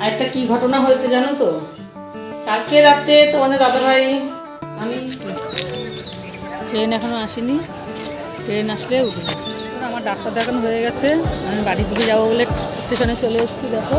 আর একটা কি ঘটনা হয়েছে জানো তো? কালকে রাতে তোমাদের দাদাভাই, আমি ট্রেন এখনও আসেনি। ট্রেন আসলে উঠবে আমার ডাক্তার দেখানো হয়ে গেছে। আমি বাড়ির দিকে যাব বলে স্টেশনে চলে এসেছি, দেখো।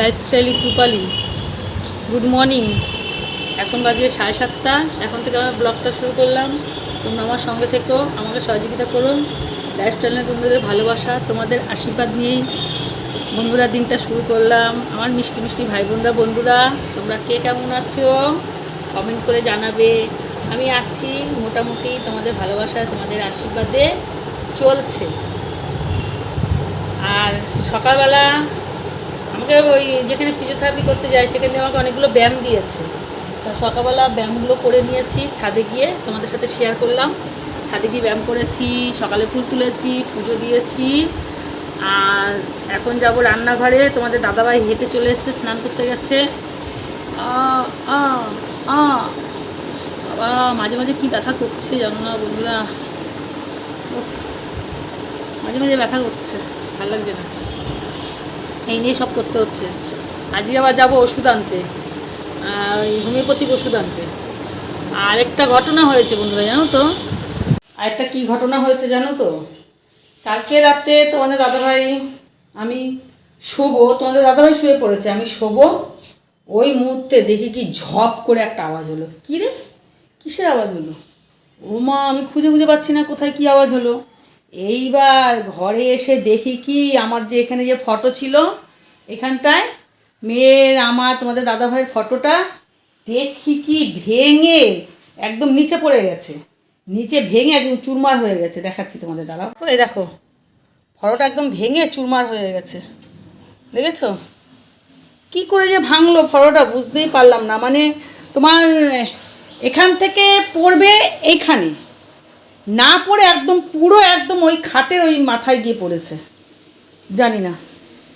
লাইফস্টাইল রূপালি গুড মর্নিং এখন বাজে সাড়ে সাতটা। এখন থেকে আমার ব্লগটা শুরু করলাম। তোমরা আমার সঙ্গে থেকো, আমাকে সহযোগিতা করো। লাইফস্টাইলের বন্ধুদের ভালোবাসা, তোমাদের আশীর্বাদ নিয়েই বন্ধুরা দিনটা শুরু করলাম। আমার মিষ্টি মিষ্টি ভাই বোনরা বন্ধুরা, তোমরা কে কেমন আছো? কমেন্ট করে জানাবে। আমি আছি মোটামুটি তোমাদের ভালোবাসা, তোমাদের আশীর্বাদে চলছে। আর সকালবেলা আমাকে ওই যেখানে ফিজিওথেরাপি করতে যাই সেখানে আমাকে অনেকগুলো ব্যায়াম দিয়েছে। তা সকালবেলা ব্যায়ামগুলো করে নিয়েছি, ছাদে গিয়ে তোমাদের সাথে শেয়ার করলাম। ছাদে গিয়ে ব্যায়াম করেছি, সকালে ফুল তুলেছি, পুজো দিয়েছি। আর এখন যাব রান্নাঘরে। তোমাদের দাদাভাই হেঁটে চলে এসছে, স্নান করতে গেছে। বাবা, মাঝে মাঝে কি ব্যথা করছে জানো না বন্ধুরা। মাঝে মাঝে ব্যথা করছে, ভালো লাগছে না। এই নিয়ে সব করতে হচ্ছে। আজকে আবার যাব ওষুধ আনতে ওই হোমিওপ্যাথিক ওষুধ আনতে। আর একটা ঘটনা হয়েছে বন্ধুরা, জানো তো? আরেকটা কি ঘটনা হয়েছে জানো তো? কালকে রাতে তোমাদের দাদাভাই, আমি শোবো, তোমাদের দাদাভাই শুয়ে পড়েছে, আমি শোবো, ওই মুহূর্তে দেখি কি ঝপ করে একটা আওয়াজ হলো। কী রে? কিসের আওয়াজ হলো? ও মা, আমি খুঁজে খুঁজে পাচ্ছি না কোথায় কি আওয়াজ হলো। এইবার ঘরে এসে দেখি কি, আমার যে এখানে যে ফটো ছিল এখানটায় মেয়ের, আমার, তোমাদের দাদাভাইয়ের ফটোটা দেখি কি ভেঙে একদম নিচে পড়ে গেছে। নিচে ভেঙে একদম চুরমার হয়ে গেছে, দেখাচ্ছি তোমাদের দাদা এই দেখো, ফটোটা একদম ভেঙে চুরমার হয়ে গেছে। দেখেছ? কি করে যে ভাঙলো ফটোটা বুঝতেই পারলাম না। মানে তোমার এখান থেকে পড়বে এইখানে, না পড়ে একদম পুরো একদম ওই খাটের ওই মাথায় গিয়ে পড়েছে। জানি না।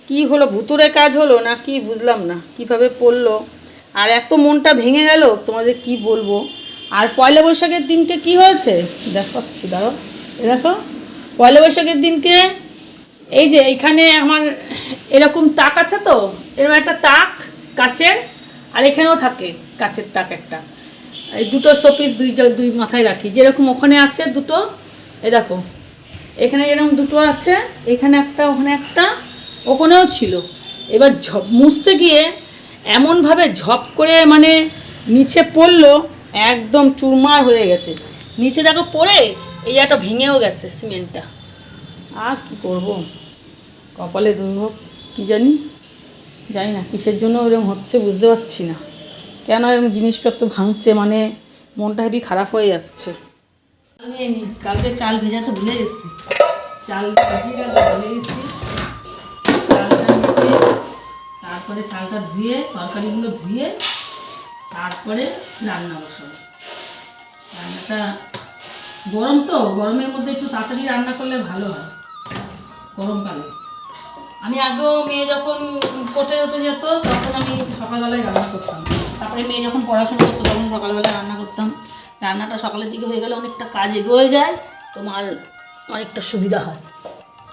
কি হলো? ভুতুরে কাজ হলো না কি? বুঝলাম না। কীভাবে পড়ল? আর এত মনটা ভেঙে গেল, তোমাদের কি বলব? আর পয়লা বৈশাখের দিনকে কি হয়েছে? দেখাচ্ছি দাঁড়ো দেখো, পয়লা বৈশাখের দিনকে এই যে এইখানে আমার এরকম তাক আছে তো এরকম একটা তাক কাচের, আর এখানেও থাকে কাচের তাক একটা। এই দুটো শোপিস দুই দুই মাথায় রাখি। যেরকম ওখানে আছে দুটো, এ দেখো, এখানে এরকম দুটো আছে, এখানে একটা, ওখানে একটা ওখানেও ছিল। এবার ঝপ, মুছতে গিয়ে এমনভাবে ঝপ করে মানে নিচে পড়ল, একদম চুরমার হয়ে গেছে। নিচে দেখো পড়ে, এই একটা ভেঙেও গেছে সিমেন্টটা। আর কি করব? কপালে দুর্ভোগ, কি জানি? জানি না, কিসের জন্য ওরকম হচ্ছে বুঝতে পারছি না। কেন এরকম জিনিসপত্র ভাঙছে? মানে মনটা হেবি খারাপ হয়ে যাচ্ছে। কালকে চাল ভেজা তো ভুলে গেছি। চাল ভেজে গেল, ভুলে গেছি। তারপরে চালটা ধুয়ে, তরকারিগুলো ধুয়ে তারপরে রান্না বসাবো। রান্নাটা গরম তো, গরমের মধ্যে একটু তাড়াতাড়ি রান্না করলে ভালো হয় গরমকালে আমি আগেও মেয়ে যখন কোটে উঠে যেত, তখন আমি সকালবেলায় রান্না করতাম। তারপরে মেয়ে যখন পড়াশোনা করতো, তখন সকালবেলায় রান্না করতাম। রান্নাটা সকালের দিকে হয়ে গেলে অনেকটা কাজ এগোয়ে যায়, তোমার অনেকটা সুবিধা হয়।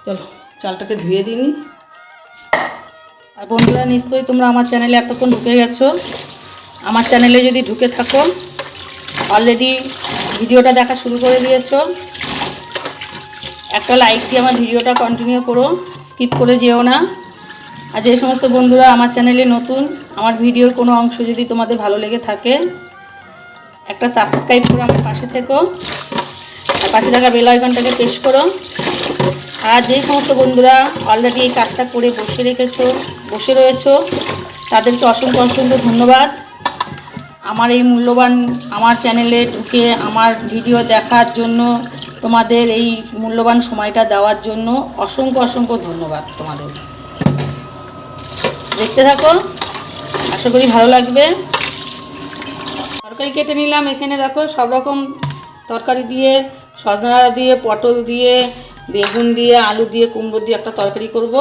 চলো, চালটাকে ধুয়ে দিই আর বন্ধুরা, নিশ্চয়ই তোমরা আমার চ্যানেলে এতক্ষণ ঢুকে গেছো। আমার চ্যানেলে যদি ঢুকে থাকো অলরেডি ভিডিওটা দেখা শুরু করে দিয়েছ। একটা লাইক দিয়ে আমার ভিডিওটা কন্টিনিউ করো স্কিপ করে যেও না। আর যে সমস্ত বন্ধুরা আমার চ্যানেলে নতুন, আমার ভিডিওর কোনো অংশ যদি তোমাদের ভালো লেগে থাকে, একটা সাবস্ক্রাইব করে আমার পাশে থেকো। আর পাশে থাকা বেল আইকনটাকে প্রেস করো। আর যে সমস্ত বন্ধুরা অলরেডি এই কাজটা করে বসে রেখেছ, বসে রয়েছো, তাদেরকে অসংখ্য অসংখ্য ধন্যবাদ। আমার এই মূল্যবান আমার চ্যানেলে ঢুকে আমার ভিডিও দেখার জন্য, তোমাদের এই মূল্যবান সময়টা দেওয়ার জন্য অসংখ্য অসংখ্য ধন্যবাদ তোমাদের। দেখতে থাকো, আশা করি ভালো লাগবে। তরকারি কেটে নিলাম, এখানে দেখো সব রকম তরকারি দিয়ে সজনা দিয়ে, পটল দিয়ে বেগুন দিয়ে, আলু দিয়ে, কুমড়ো দিয়ে একটা তরকারি করব।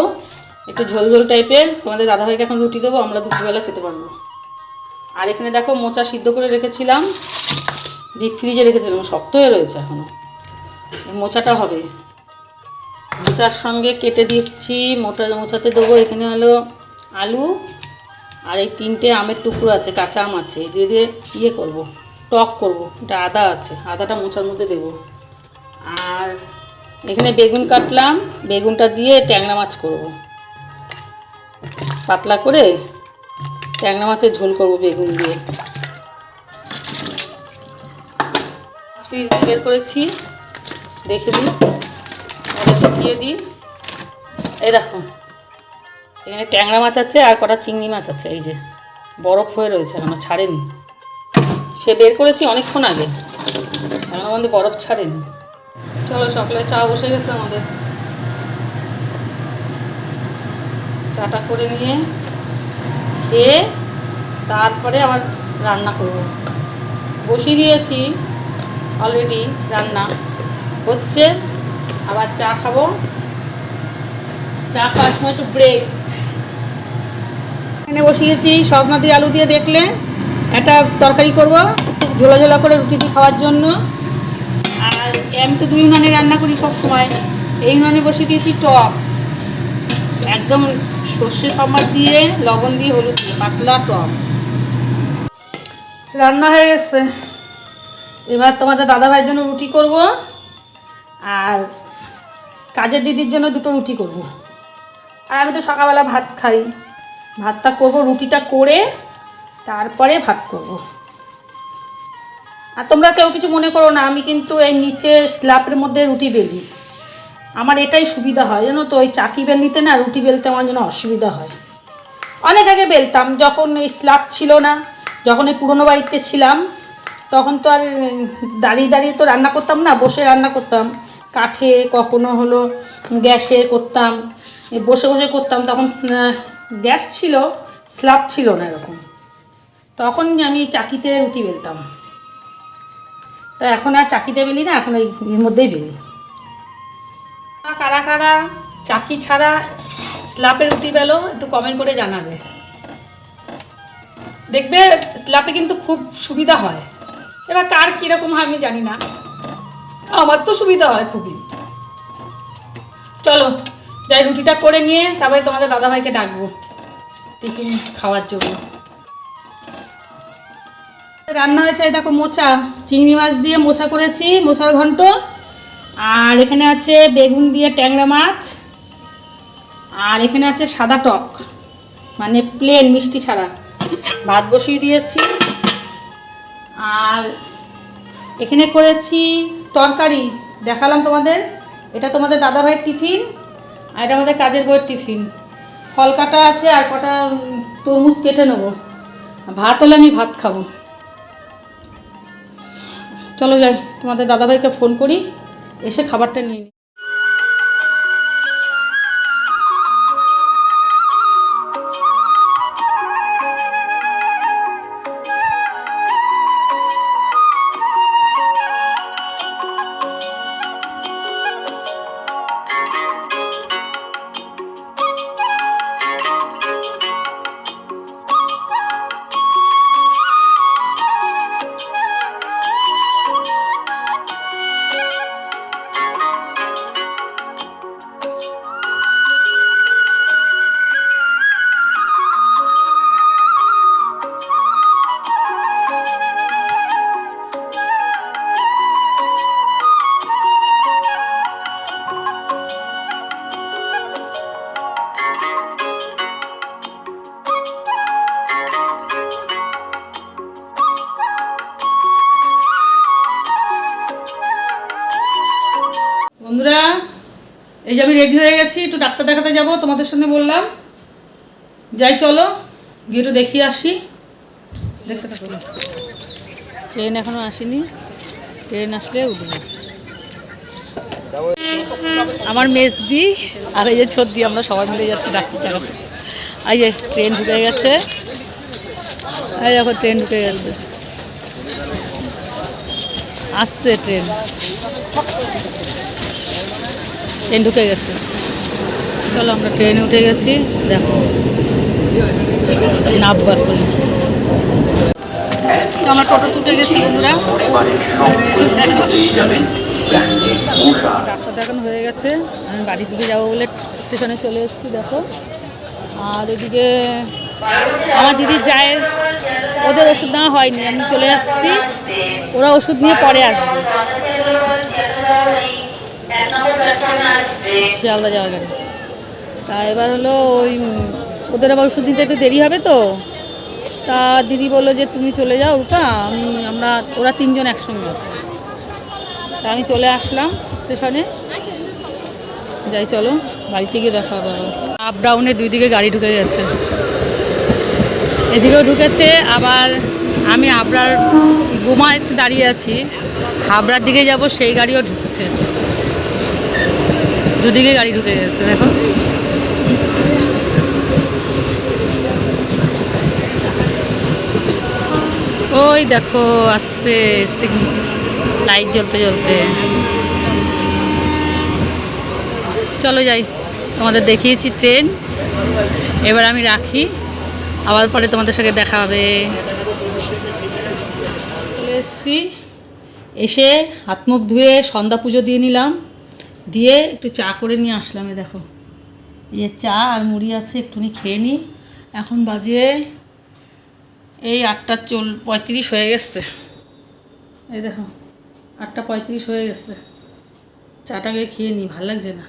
একটু ঝোল ঝোল টাইপের। তোমাদের দাদাভাইকে এখন রুটি দেবো, আমরা দুপুরবেলা খেতে পারব। আর এখানে দেখো মোচা সিদ্ধ করে রেখেছিলাম। ডিপ ফ্রিজে রেখেছিলাম, শক্ত হয়ে রয়েছে এখনও এই মোচাটা হবে। মোচার সঙ্গে কেটে দিচ্ছি, মোটা মোচাতে দেবো এখানে হলো আলু। আর এই তিনটে আমের টুকরো আছে, কাঁচা আম আছে। দিয়ে দিয়ে ইয়ে করব, টক করব, এটা আদা আছে। আদাটা মোচার মধ্যে দেবো। আর এখানে বেগুন কাটলাম, বেগুনটা দিয়ে ট্যাংরা মাছ করব। পাতলা করে ট্যাংরা মাছের ঝোল করব বেগুন দিয়ে। পিস বের করেছি, দেখে দিই। ঢুকিয়ে দিই। এই দেখো, এখানে ট্যাংরা মাছ আছে আর কটা চিংড়ি মাছ আছে, এই যে। বরফ হয়ে রয়েছে এখনও, ছাড়েনি। সে বের করেছি অনেকক্ষণ আগে, এখনও আমাদের বরফ ছাড়েনি। চলো সকালে চা বসে গেছে আমাদের। চাটা করে নিয়ে খেয়ে তারপরে আবার রান্না করব। বসিয়ে দিয়েছি অলরেডি রান্না। হচ্ছে আবার চা খাব। চা খাওয়ার সময় একটু ব্রেক এখানে বসিয়েছি সজনা দিয়ে আলু দিয়ে দেখলে। একটা তরকারি করব ঝোলা ঝোলা করে রুটি খাওয়ার জন্য। আর আমি তো দুই উনানে রান্না করি সব সময়। এই উনানে বসিয়ে দিয়েছি টক। একদম সর্ষে সম্বার দিয়ে, লবণ দিয়ে, হলুদ দিয়ে, পাতলা টক। রান্না হয়ে গেছে। এবার তোমাদের দাদা ভাইয়ের জন্য রুটি করব আর কাজের দিদির জন্য দুটো রুটি করব। আর আমি তো সকালবেলা ভাত খাই। ভাতটা করব, রুটিটা করে তারপরে ভাত করব। আর তোমরা কেউ কিছু মনে করো না, আমি কিন্তু এই নিচে স্ল্যাপের মধ্যে রুটি বেলি। আমার এটাই সুবিধা হয়, জানো তো? ওই চাকি বেলনিতে না রুটি বেলতে আমার জন্য অসুবিধা হয়। অনেক আগে বেলতাম, যখন এই স্ল্যাব ছিল না, যখন এই পুরনো বাড়িতে ছিলাম, তখন তো আর দাঁড়িয়ে দাঁড়িয়ে তো রান্না করতাম না, বসে রান্না করতাম। কাঠে কখনো হলো গ্যাসে করতাম বসে বসে করতাম, তখন গ্যাস ছিল স্ল্যাব ছিল না এরকম। তখন আমি চাকিতে রুটি বেলতাম। তা এখন আর চাকিতে বেলি না, এখন এই এর মধ্যেই বেলি। কারা কারা চাকি ছাড়া স্ল্যাপের রুটি বেলো, একটু কমেন্ট করে জানাবে। দেখবে স্ল্যাপে কিন্তু খুব সুবিধা হয়। এবার কার কীরকম হয় আমি জানি না। আমার তো সুবিধা হয় খুবই। চলো, যাই রুটিটা করে নিয়ে তারপরে তোমাদের দাদাভাইকে ডাকবো। টিফিন খাওয়ার জন্য। রান্না হয়েছে দেখো মোচা। চিংড়ি মাছ দিয়ে মোচা করেছি, মোচার ঘন্ট। আর এখানে আছে বেগুন দিয়ে ট্যাংরা মাছ। আর এখানে আছে সাদা টক মানে প্লেন মিষ্টি ছাড়া। ভাত বসিয়ে দিয়েছি। আর এখানে করেছি তরকারি। দেখালাম তোমাদের। এটা তোমাদের দাদাভাইয়ের টিফিন, আর এটা আমাদের কাজের বইয়ের টিফিন। ফল কাটা আছে, আর কটা তরমুজ কেটে নেব। ভাত হলে আমি ভাত খাব। চলো যাই তোমাদের দাদাভাইকে ফোন করি এসে খাবারটা নিয়ে নিই এই যে আমি রেডি হয়ে গেছি, একটু ডাক্তার দেখাতে যাব, তোমাদের সঙ্গে বললাম। যাই চলো, গিয়ে একটু দেখিয়ে আসি। দেখতে থাকো। ট্রেন এখনও আসেনি। ট্রেন আসলে উঠবো। আমার মেজদি আর এই যে ছদ্দি, আমরা সবাই মিলে যাচ্ছি ডাক্তার দেখাতে। এই যে ট্রেন ঢুকে গেছে। এই দেখো ট্রেন ঢুকে গেছে। আসছে ট্রেন ট্রেন ঢুকে গেছে। চলো আমরা ট্রেনে উঠে গেছি, দেখো। নামবো এখন আমরা টোটো উঠে গেছি, বন্ধুরা। ডাক্তার দেখানো হয়ে গেছে। আমি বাড়ির দিকে যাব বলে স্টেশনে চলে এসেছি, দেখো। আর ওইদিকে আমার দিদির যায়, ওদের ওষুধ নেওয়া হয়নি, আমি চলে আসছি। ওরা ওষুধ নিয়ে পরে আসবে। শিয়ালদা যাওয়া গাড়ি তা এবার হলো ওই, ওদের আবার ওষুধ দিতে একটু দেরি হবে তো। তা দিদি বলল যে তুমি চলে যাও, রূপা, আমি, আমরা, ওরা তিনজন একসঙ্গে আছে। তা আমি চলে আসলাম স্টেশনে। যাই, চলো বাড়ি থেকে দেখা হবে আপ ডাউনে দুই দিকে গাড়ি ঢুকে গেছে। এদিকেও ঢুকেছে, আবার আমি আবরার গোমায় দাঁড়িয়ে আছি। হাবড়ার দিকে যাব, সেই গাড়িও ঢুকছে। দুদিকে গাড়ি ঢুকে গেছে, দেখো। ওই দেখো, আসছে লাইট জ্বলতে জ্বলতে। চলো যাই, তোমাদের দেখিয়েছি ট্রেন। এবার আমি রাখি। আবার পরে তোমাদের সঙ্গে দেখা হবে। চলে এসছি। এসে হাত মুখ ধুয়ে সন্ধ্যা পুজো দিয়ে নিলাম। দিয়ে একটু চা করে নিয়ে আসলাম দেখো। এই চা আর মুড়ি আছে, একটুখানি খেয়ে নিই এখন বাজে এই আটটা চল, পঁয়ত্রিশ হয়ে গেছে। এই দেখো, আটটা পঁয়ত্রিশ হয়ে গেছে। চাটাকে খেয়ে নিই ভালো লাগছে না।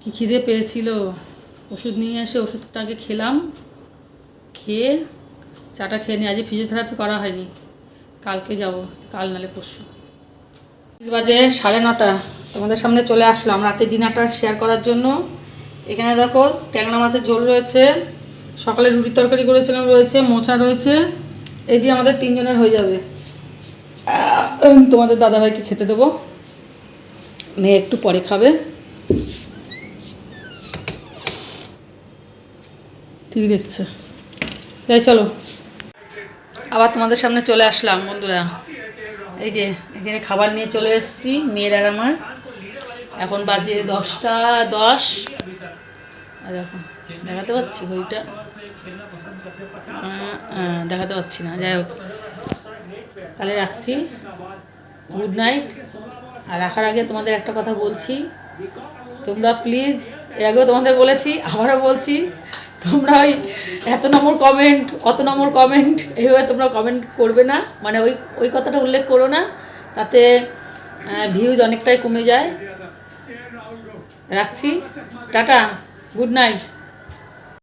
কি খিদে পেয়েছিল? ওষুধ নিয়ে এসে ওষুধটাকে খেলাম, খেয়ে চাটা খেয়ে নিই আজকে ফিজিওথেরাপি করা হয়নি। কালকে যাব, কাল নালে পরশু। বাজে সাড়ে নটা। তোমাদের সামনে চলে আসলাম রাতে ডিনারটা শেয়ার করার জন্য। এখানে দেখো ট্যাংরা মাছের ঝোল রয়েছে, সকালে রুটি তরকারি করেছিলাম রয়েছে, মোচা রয়েছে, এই দিয়ে আমাদের তিনজনের হয়ে যাবে। তোমাদের দাদাভাইকে খেতে দেবো। মেয়ে একটু পরে খাবে। টিভি দেখছে। যাই চলো। আবার তোমাদের সামনে চলে আসলাম, বন্ধুরা। এই যে, এখানে খাবার নিয়ে চলে এসেছি, মেয়ের আর আমার। এখন বাজে দশটা দশ। এখন দেখাতে পাচ্ছি আহ, দেখাতে পাচ্ছি না যাই হোক। তাহলে রাখছি। গুড নাইট আর রাখার আগে তোমাদের একটা কথা বলছি। তোমরা প্লিজ এর আগেও তোমাদের বলেছি আবারও বলছি তোমরা ওই এত নম্বর কমেন্ট অত নম্বর কমেন্ট এইভাবে তোমরা কমেন্ট করবে না। মানে ওই ওই কথাটা উল্লেখ করো না। তাতে ভিউজ অনেকটাই কমে যায়। রাখছি। Tata good night.